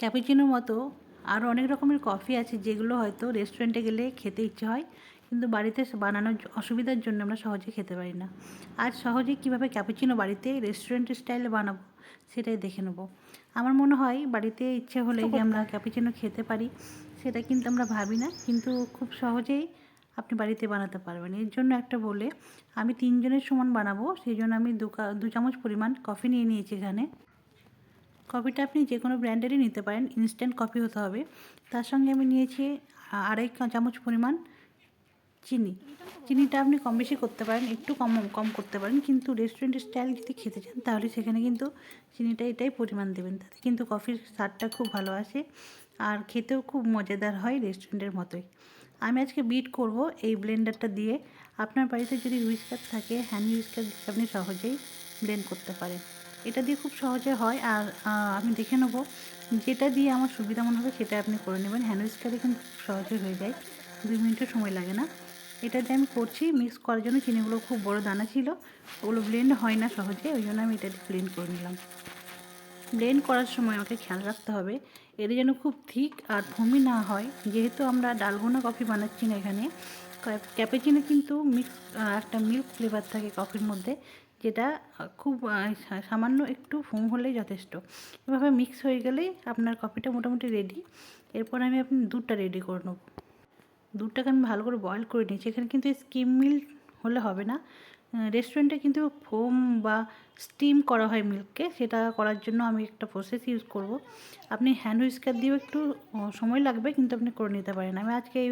ক্যাপুচিনোর মতো আরও অনেক রকমের কফি আছে, যেগুলো হয়তো রেস্টুরেন্টে গেলে খেতে ইচ্ছে হয়, কিন্তু বাড়িতে বানানোর অসুবিধার জন্য আমরা সহজে খেতে পারি না। আজ সহজে কীভাবে ক্যাপুচিনো বাড়িতে রেস্টুরেন্ট স্টাইলে বানাবো, সেটাই দেখে নেব। আমার মনে হয় বাড়িতে ইচ্ছে হলে যে আমরা ক্যাপুচিনো খেতে পারি, সেটা কিন্তু আমরা ভাবি না, কিন্তু খুব সহজেই আপনি বাড়িতে বানাতে পারবেন। এর জন্য একটা বলে, আমি তিনজনের সমান বানাবো, সেই জন্য আমি দু দু চামচ পরিমাণ কফি নিয়ে নিয়েছি এখানে। কফিটা আপনি যে কোনো ব্র্যান্ডেরই নিতে পারেন ইনস্ট্যান্ট কফি হতে হবে। তার সঙ্গে আমি নিয়েছি আড়াই চামচ পরিমাণ চিনি। চিনিটা আপনি কম বেশি করতে পারেন, একটু কম কম করতে পারেন, কিন্তু রেস্টুরেন্টের স্টাইল যদি খেতে চান, তাহলে সেখানে কিন্তু চিনিটা এটাই পরিমাণ দেবেন। তাতে কিন্তু কফির স্বাদটা খুব ভালো আসে আর খেতেও খুব মজাদার হয় রেস্টুরেন্টের মতোই। আমি আজকে বিট করব এই ব্লেন্ডারটা দিয়ে। আপনার বাড়িতে যদি হুইস্কার থাকে হ্যান্ড হুইস্কার আপনি সহজেই ব্লেন্ড করতে পারেন। এটা দিয়ে খুব সহজে হয় আর আমি দেখে নেব। যেটা দিয়ে আমার সুবিধা মনে হবে সেটা আপনি করে নেবেন। হ্যান্ড হুইস্কারে কিন্তু খুব সহজে হয়ে যায়। দুই মিনিটের সময় লাগে না। এটা দিয়ে আমি করছি, মিক্স করার জন্য চিনিগুলো খুব বড় দানা ছিল। ওগুলো ব্লেন্ড হয় না সহজে, ওই জন্য আমি এটা দিয়ে ব্লেন্ড করে নিলাম। ব্লেন্ড করার সময় আমাকে খেয়াল রাখতে হবে এর যেন খুব থিক আর ফমি না হয়। যেহেতু আমরা ডালগোনা কফি বানাচ্ছি না এখানে ক্যাপেচিনো কিন্তু মিক্স একটা মিল্ক ফ্লেভার থাকে কফির মধ্যে যেটা খুব সামান্য একটু ফোম হলেই যথেষ্ট। এভাবে মিক্স হয়ে গেলেই আপনার কফিটা মোটামুটি রেডি এরপর আমি আপনি দুধটা রেডি করে নেব। দুধটাকে আমি ভালো করে বয়েল করে নিয়েছি। এখানে কিন্তু স্কিম মিল্ক হলে হবে না। রেস্টুরেন্টে কিন্তু ফোম বা স্টিম করা হয় মিল্ককে সেটা করার জন্য আমি একটা প্রসেস ইউজ করব। আপনি হ্যান্ড হুইস্কার দিয়েও একটু সময় লাগবে, কিন্তু আপনি করে নিতে পারেন। আমি আজকে এই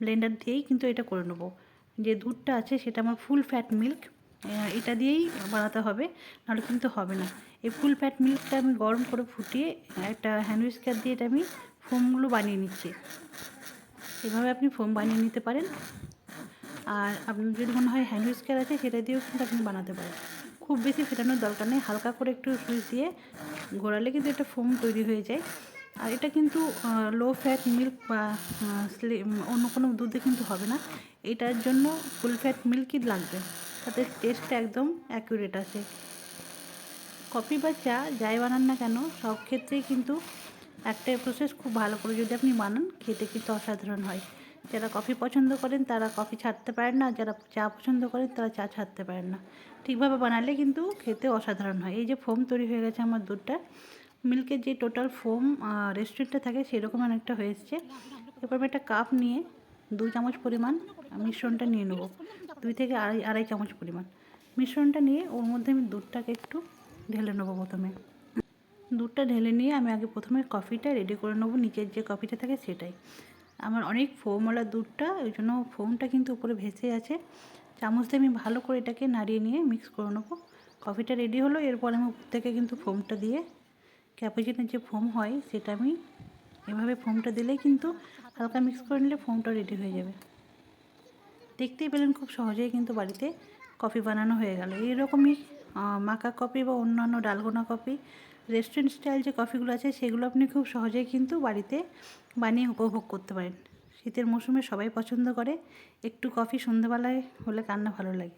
ব্লেন্ডার দিয়েই কিন্তু এটা করে নেব। যে দুধটা আছে, সেটা আমার ফুল ফ্যাট মিল্ক এটা দিয়েই বানাতে হবে, নাহলে কিন্তু হবে না। এই ফুল ফ্যাট মিল্কটা আমি গরম করে ফুটিয়ে একটা হ্যান্ড হুইস্কার দিয়ে এটা আমি ফোমগুলো বানিয়ে নিচ্ছি। এভাবে আপনি ফোম বানিয়ে নিতে পারেন। আর আপনার যদি মনে হয় হ্যান্ড হুইস্কার আছে, সেটা দিয়েও কিন্তু আপনি বানাতে পারেন। খুব বেশি ফেটানোর দরকার নেই, হালকা করে একটু সুইচ দিয়ে ঘোরালে কিন্তু একটা ফোম তৈরি হয়ে যায়। আর এটা কিন্তু লো ফ্যাট মিল্ক বা অন্য কোনো দুধে কিন্তু হবে না। এটার জন্য ফুল ফ্যাট মিল্কই লাগবে। তাতে টেস্টটা একদম অ্যাকুরেট আসে কফি বা চা যাই বানান না কেন, সব ক্ষেত্রেই কিন্তু একটা প্রসেস খুব ভালো করে যদি আপনি বানান, খেতে কিন্তু অসাধারণ হয়। যারা কফি পছন্দ করেন, তারা কফি ছাড়তে পারেন না, যারা চা পছন্দ করেন, তারা চা ছাড়তে পারেন না। ঠিকভাবে বানালে কিন্তু খেতে অসাধারণ হয়। এই যে ফোম তৈরি হয়ে গেছে আমার দুধটা, মিল্কের যে টোটাল ফোম রেস্টুরেন্টে থাকে, সেরকম অনেকটা হয়ে এসছে। এরপর আমি একটা কাপ নিয়ে দুই চামচ পরিমাণ মিশ্রণটা নিয়ে নেব। দুই থেকে আড়াই আড়াই চামচ পরিমাণ। মিশ্রণটা নিয়ে ওর মধ্যে আমি দুধটাকে একটু ঢেলে নেব প্রথমে। দুধটা ঢেলে নিয়ে আমি আগে প্রথমে কফিটা রেডি করে নেব, নিচের যে কফিটা থাকে সেটাই। আমার অনেক ফোমওয়ালা দুধটা, ওই জন্য ফোমটা কিন্তু উপরে ভেসে আছে। চামচ দিয়ে আমি ভালো করে এটাকে নাড়িয়ে নিয়ে মিক্স করে নেব। কফিটা রেডি হলো, এরপর আমি উপর থেকে কিন্তু ফোমটা দিয়ে ক্যাপুচিনোর যে ফোম হয়, সেটা আমি এভাবে ফোমটা দিলেই কিন্তু হালকা মিক্স করে নিলে ফোমটা রেডি হয়ে যাবে। দেখতেই পেলেন খুব সহজেই কিন্তু বাড়িতে কফি বানানো হয়ে গেল। এইরকমই মাকা কফি বা অন্যান্য ডালগোনা কফি রেস্টুরেন্ট স্টাইল যে কফিগুলো আছে, সেগুলো আপনি খুব সহজেই কিন্তু বাড়িতে বানিয়ে উপভোগ করতে পারেন। শীতের মৌসুমে সবাই পছন্দ করে। একটু কফি সন্ধ্যাবেলায় হলে কান্না ভালো লাগে।